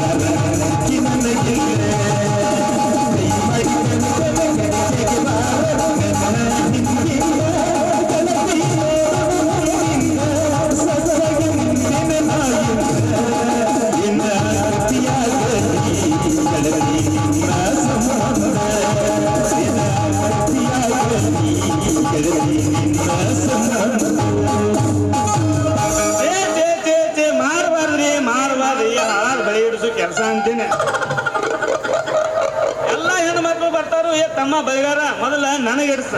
I'm ಮಾಡಬಾರ್ದ್ರಿ ಮಾಡಬಾರ್ದ್ರಿ ಹಾಳಾದ ಬಳಿ ಹಿಡಿಸು ಕೆಲಸ ಅಂತೀನಿ. ಎಲ್ಲ ಹೆಣ್ಮಕ್ಳು ಬರ್ತಾರು ಏ, ತಮ್ಮ ಬೈಗಾರ, ಮೊದಲ ನನಗೆ ಹಿಡ್ಸ.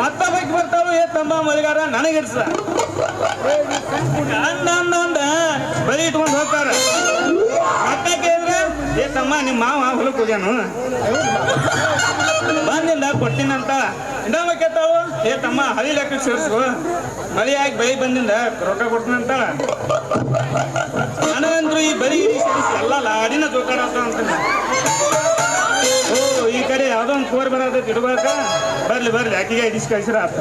ಮತ್ತ ಬೈಕ್ ಬರ್ತಾವು ಏ, ತಮ್ಮ ಬೈಗಾರ, ನನಗೆ ಹಿಡ್ಸ. ಅಂದ ಅಂದ ಅಂದ ಬಳಿ ಇಟ್ಕೊಂಡು ಹೋಗ್ತಾರ. ಮತ್ತೆ ಕೇಳಿದ್ರೆ ಏ, ತಮ್ಮ, ನಿಮ್ಮ ಮಾವ ಹೊಲಕ್ಕೆ ಹೋಗ್ಯಾನು. ಬಂದಿಲ್ಲ ಕೊಡ್ತೀನಂತ. ಇನ್ನೊಮ್ಮೆ ಕೇಳ್ತಾವು, ಏ ತಮ್ಮ, ಹಳಿ ಲೆಕ್ಕ ಸೇರಿಸು. ಮಳಿ ಆಗಿ ಬಳಿ ಬಂದಿಂದ ರೊಕ್ಕ ಕೊಡ್ತೀನಂತ. ನನಗಂದ್ರು ಈ ಬಳಿ ಸೇರಿಸಿ ಎಲ್ಲ ಲಾಡಿನ ಜೋಕಾಡ ಅಂತ ಓ, ಈ ಕಡೆ ಯಾವುದೋ ಒಂದು ಕೋರ್ ಬರೋದ ಇಡ್ಬೇಕ ಬರ್ಲಿ ಬರ್ಲಿ ಆಕಿಗೆ ಇಡಿಸ್ ಕಳ್ಸಿರ. ಆತ